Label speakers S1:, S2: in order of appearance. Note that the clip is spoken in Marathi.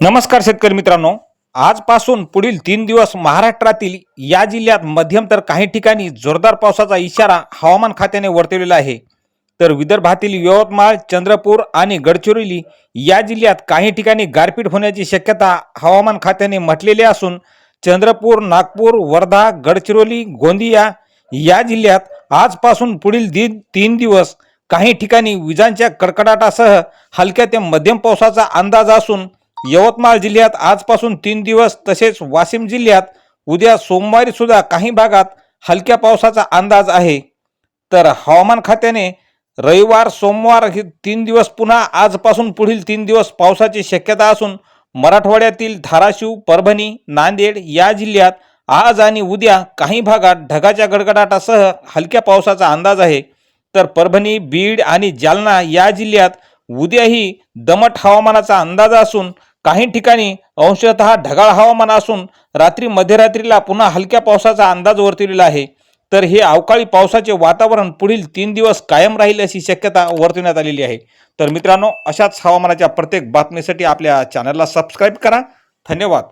S1: नमस्कार शेतकरी मित्रांनो. आजपासून पुढील तीन दिवस महाराष्ट्रातील या जिल्ह्यात मध्यम तर काही ठिकाणी जोरदार पावसाचा इशारा हवामान खात्याने वर्तवलेला आहे. तर विदर्भातील यवतमाळ चंद्रपूर आणि गडचिरोली या जिल्ह्यात काही ठिकाणी गारपीट होण्याची शक्यता हवामान खात्याने म्हटलेली असून चंद्रपूर नागपूर वर्धा गडचिरोली गोंदिया या जिल्ह्यात आजपासून पुढील दिन तीन दिवस काही ठिकाणी विजांच्या कडकडाटासह हलक्या ते मध्यम पावसाचा अंदाज असून यवतमाळ जिल्ह्यात आजपासून तीन दिवस तसेच वाशिम जिल्ह्यात उद्या सोमवारी सुद्धा काही भागात हलक्या पावसाचा अंदाज आहे. तर हवामान खात्याने रविवार सोमवार हे तीन दिवस पुन्हा आजपासून पुढील तीन दिवस पावसाची शक्यता असून मराठवाड्यातील धाराशिव परभणी नांदेड या जिल्ह्यात आज आणि उद्या काही भागात ढगाच्या गडगडाटासह हलक्या पावसाचा अंदाज आहे. तर परभणी बीड आणि जालना या जिल्ह्यात उद्याही दमट हवामानाचा अंदाज असून काही ठिकाणी अंशतः ढगाळ हवामान असून रात्री मध्यरात्रीला पुन्हा हलक्या पावसाचा अंदाज वर्तवलेला आहे. तर हे अवकाळी पावसाचे वातावरण पुढील तीन दिवस कायम राहील अशी शक्यता वर्तवण्यात आलेली आहे. तर मित्रांनो अशाच हवामानाच्या प्रत्येक बातमीसाठी आपल्या चॅनलला सबस्क्राईब करा. धन्यवाद.